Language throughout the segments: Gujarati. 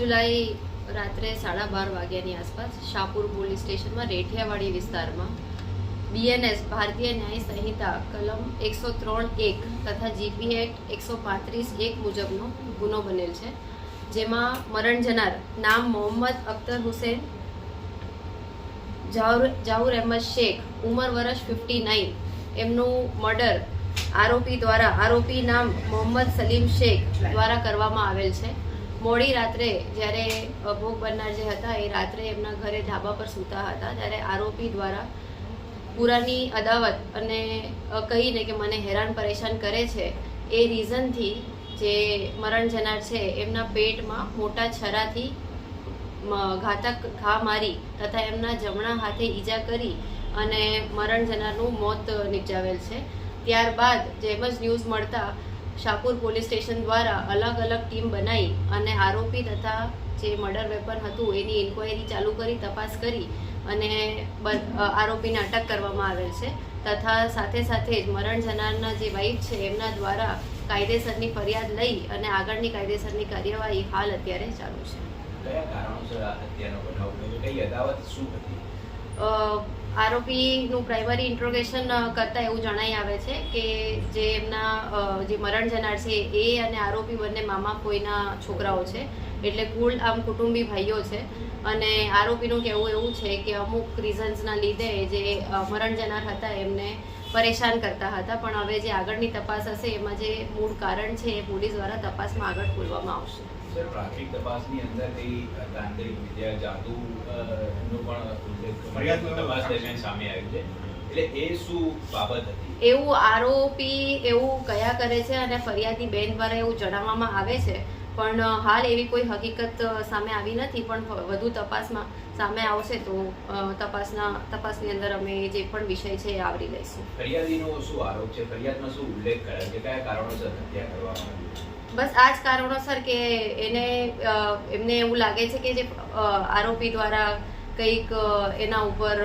જુલાઈ રાત્રે સાડા બાર વાગ્યાની આસપાસ શાહપુર પોલીસ સ્ટેશનમાં રેઠિયાવાડી વિસ્તારમાં બીએનએસ ભારતીય ન્યાય સંહિતા, કલમ એકસો ત્રણ એક તથા જીપી એક્ટ એકસો પાંત્રીસ એક મુજબનો ગુનો બનેલ છે, જેમાં મરણ જનાર નામ મોહમ્મદ અખ્તર હુસેન, જાઉર જાઉર અહેમદ શેખ, ઉંમર વર્ષ ફિફ્ટી નાઇન એમનું મર્ડર આરોપી દ્વારા, આરોપી નામ મોહમ્મદ સલીમ શેખ દ્વારા કરવામાં આવેલ છે. મોડી રાત્રે જ્યારે ભોગ બનનાર જે હતા, એ રાત્રે એમના ઘરે ધાબા પર સૂતા હતા, ત્યારે આરોપી દ્વારા પુરાની અદાવત અને કહીને કે મને હેરાન પરેશાન કરે છે, એ રીઝનથી જે મરણ જનાર છે, એમના પેટમાં મોટા છરાથી ઘાતક ઘા મારી તથા એમના જમણા હાથે ઈજા કરી અને મરણ જનારનું મોત નિપજાવેલ છે. ત્યારબાદ જેમ જ ન્યૂઝ મળતા શાહપુર પોલીસ સ્ટેશન દ્વારા અલગ અલગ ટીમ બનાવી અને આરોપી તથા જે મર્ડર વેપન હતું એની ઇન્ક્વાયરી ચાલુ કરી તપાસ કરી અને આરોપીને અટક કરવામાં આવેલ છે. તથા સાથે સાથે જ મરણ જનારના જે વાઇફ છે એમના દ્વારા કાયદેસરની ફરિયાદ લઈ અને આગળની કાયદેસરની કાર્યવાહી હાલ અત્યારે ચાલુ છે. કયા કારણોસર આ હત્યાનો બનાવ બન્યો? કઈ અદાવત શું હતી? આરોપીનું પ્રાઇમરી ઇન્ટ્રોગેશન કરતાં એવું જણાઈ આવે છે કે જે એમના જે મરણ જનાર છે એ અને આરોપી બંને મામા કોઈના છોકરાઓ છે. એટલે કુલ આમ કુટુંબી ભાઈઓ છે. અને આરોપીનું કહેવું એવું છે કે અમુક રીઝન્સના લીધે જે મરણ જનાર હતા એમને પરેશાન કરતા હતા. પણ હવે જે આગળની તપાસ હશે એમાં જે મૂળ કારણ છે એ પોલીસ દ્વારા તપાસમાં આગળ ખોલવામાં આવશે. સર પ્રાથમિક તપાસની અંદર કઈ તાંત્રિક વિદ્યા જાદુ નો પણ ઉલ્લેખ તપાસ દરમિયાન સામે આવ્યું છે. એટલે એ શું બાબત હતી? એવું આરોપી એવું કયા કરે છે અને ફરિયાદી બેન દ્વારા એવું જણાવવામાં આવે છે? પણ હાલ એવી કોઈ હકીકત સામે આવી નથી પણ વધુ તપાસમાં સામે આવશે તો તપાસના તપાસની અંદર અમે જે પણ વિષય છે એ આવરી લઈશું. ફરિયાદીનો શું આરોપ છે? ફરિયાદમાં શું ઉલ્લેખ કરાયો છે? કયા કારણોસર હત્યા કરવામાં આવી બસ આ જ કારણોસર કે એને એમને એવું લાગે છે કે જે આરોપી દ્વારા કંઈક એના ઉપર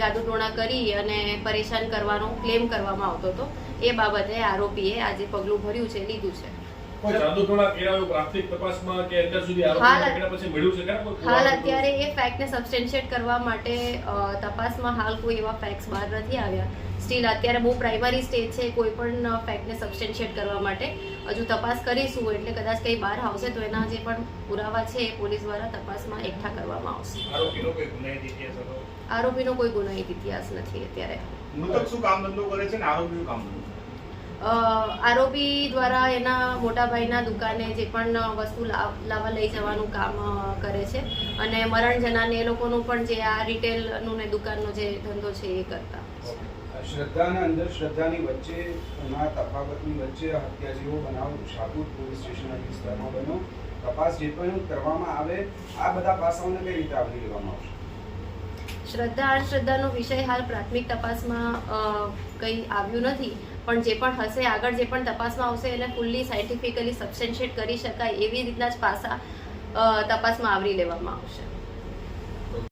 જાદુટોણા કરી અને પરેશાન કરવાનો ક્લેમ કરવામાં આવતો હતો. એ બાબતે આરોપીએ આજે પગલું ભર્યું છે લીધું છે. હાલ- આરોપી પકડ્યા પછી મળ્યું છે ખરા કોઈ હાલ પુરાવો? અત્યારે એ ફેક્ટને સબસ્ટેન્શિએટ કરવા માટે તપાસમાં હાલ કોઈ એવા ફેક્ટ્સ બહાર નથી આવ્યા. સ્ટીલ અત્યારે બહુ પ્રાઇમરી સ્ટેજ છે કોઈ પણ ફેક્ટને કરવા માટે. હજુ તપાસ કરીશું એટલે કદાચ કંઈ બહાર આવશે તો એના જે પણ પુરાવા છે એ પોલીસ દ્વારા તપાસમાં એકઠા કરવામાં આવશે. આરોપીનો કોઈ ગુનાહિત ઇતિહાસ કોઈ ગુનાહિત ઇતિહાસ નથી અત્યારે. મૃતક શું કામ ધંધો કરે છે ને આરોપી કામ ધંધો આરોપી દ્વારા એના મોટાભાઈના દુકાને જે પણ વસ્તુ લાવ- લાવવા લઈ જવાનું કામ કરે છે. અને મરણ જનાને એ લોકોનું પણ જે આ રિટેલનું ને દુકાનનો જે ધંધો છે એ કરતા. શ્રદ્ધા અંદર શ્રદ્ધાની વચ્ચે ના તફાવતની વચ્ચે હત્યા જેવો બનાવ શાહપુર પોલીસ સ્ટેશનના વિસ્તારમાં બન્યો. તપાસ જે પણ કરવામાં આવે આ બધા પાસાઓને કઈ રીતે આવરી લેવામાં આવશે? શ્રદ્ધા અંધશ્રદ્ધાનો વિષય હાલ પ્રાથમિક તપાસમાં કંઈ આવ્યું નથી. પણ જે પણ હશે, આગળ જે પણ તપાસમાં આવશે, એને ફૂલ્લી સાયન્ટિફિકલી સબસ્ટેન્શિયેટ કરી શકાય એવી રીતના જ પાસા તપાસમાં આવરી લેવામાં આવશે.